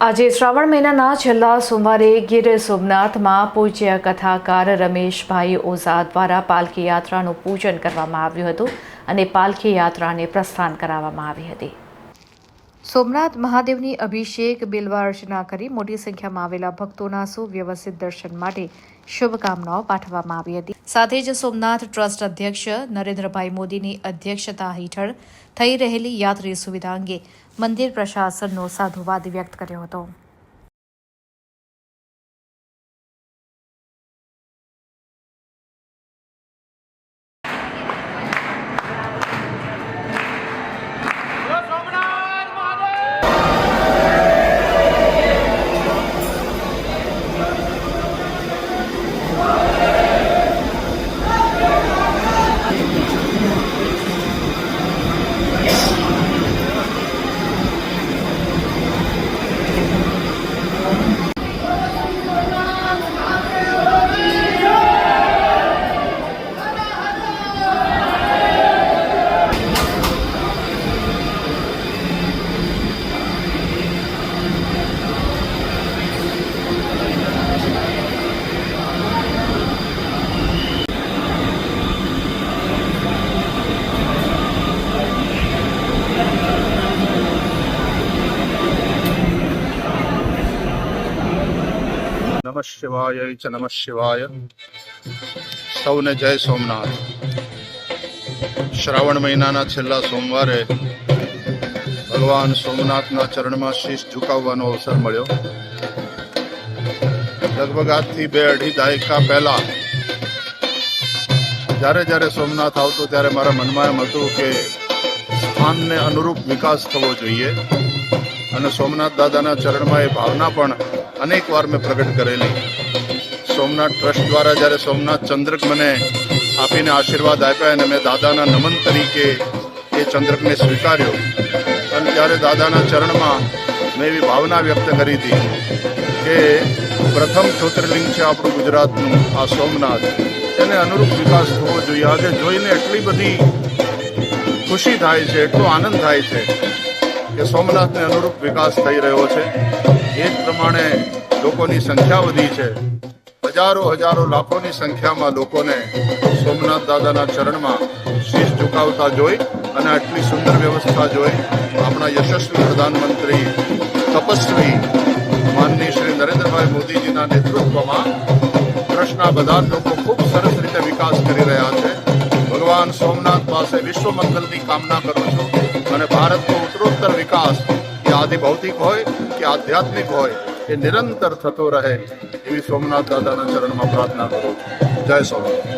આજે શ્રાવણ મહિનાના છેલ્લા સોમવારે ગીર સોમનાથમાં પૂજ્ય કથાકાર રમેશભાઈ ઓઝા દ્વારા પાલખી યાત્રાનું પૂજન કરવામાં આવ્યું હતું અને પાલખી યાત્રાને પ્રસ્થાન કરાવવામાં આવી હતી. સોમનાથ મહાદેવની અભિષેક બિલવા અર્ચના કરી મોટી સંખ્યામાં આવેલા ભક્તોના સુવ્યવસ્થિત દર્શન માટે શુભકામનાઓ પાઠવવામાં આવી હતી. સાથે જ સોમનાથ ટ્રસ્ટ અધ્યક્ષ નરેન્દ્રભાઈ મોદીની અધ્યક્ષતા હેઠળ થઈ રહેલી યાત્રી સુવિધા અંગે મંદિર પ્રશાસનનો સાધુવાદ વ્યક્ત કર્યો હતો. નમઃ શિવાય ચ નમઃ શિવાય સૌને જય સોમનાથ. શ્રાવણ મહિનાના છેલ્લા સોમવારે ભગવાન સોમનાથના ચરણમાં શીશ ઝુકાવવાનો અવસર મળ્યો. લગભગ આજથી બે અઢી દાયકા પહેલા જ્યારે જ્યારે સોમનાથ આવતો ત્યારે મારા મનમાં એમ હતું કે સ્થાનને અનુરૂપ વિકાસ થવો જોઈએ અને સોમનાથ દાદાના ચરણમાં એ ભાવના પણ અનેક વાર મેં પ્રગટ કરેલી. સોમનાથ ટ્રસ્ટ દ્વારા જ્યારે સોમનાથ ચંદ્રક મને આપીને આશીર્વાદ આપ્યા અને મેં દાદાના નમન તરીકે એ ચંદ્રકને સ્વીકાર્યો અને ત્યારે દાદાના ચરણમાં મેં એવી ભાવના વ્યક્ત કરી હતી કે પ્રથમ જ્યોતિર્લિંગ છે આપણું ગુજરાતનું, આ સોમનાથ. તેને અનુરૂપ વિકાસ થવો જોઈએ. આજે જોઈને એટલી બધી ખુશી થાય છે, એટલો આનંદ થાય છે. કે સોમનાથને અનુરૂપ વિકાસ થઈ રહ્યો છે. એ જ પ્રમાણે લોકોની સંખ્યા વધી છે. હજારો હજારો લાખોની સંખ્યામાં લોકોને સોમનાથ દાદાના ચરણમાં શીશ ઝુકાવતા જોઈ અને આટલી સુંદર વ્યવસ્થા જોઈ આપણા યશસ્વી પ્રધાનમંત્રી તપસ્વી માનની શ્રી નરેન્દ્રભાઈ મોદીજીના નેતૃત્વમાં ટ્રસ્ટના બધા લોકો ખૂબ સરસ રીતે વિકાસ કરી રહ્યા છે. ભગવાન સોમનાથ પાસે વિશ્વ મંગલની કામના કરું છું અને ભારતનો ઉત્તરોત્તર વિકાસ એ આદિ ભૌતિક હોય કે આધ્યાત્મિક હોય એ નિરંતર થતો રહે એવી સોમનાથ દાદાના ચરણમાં પ્રાર્થના કરું જય સોમનાથ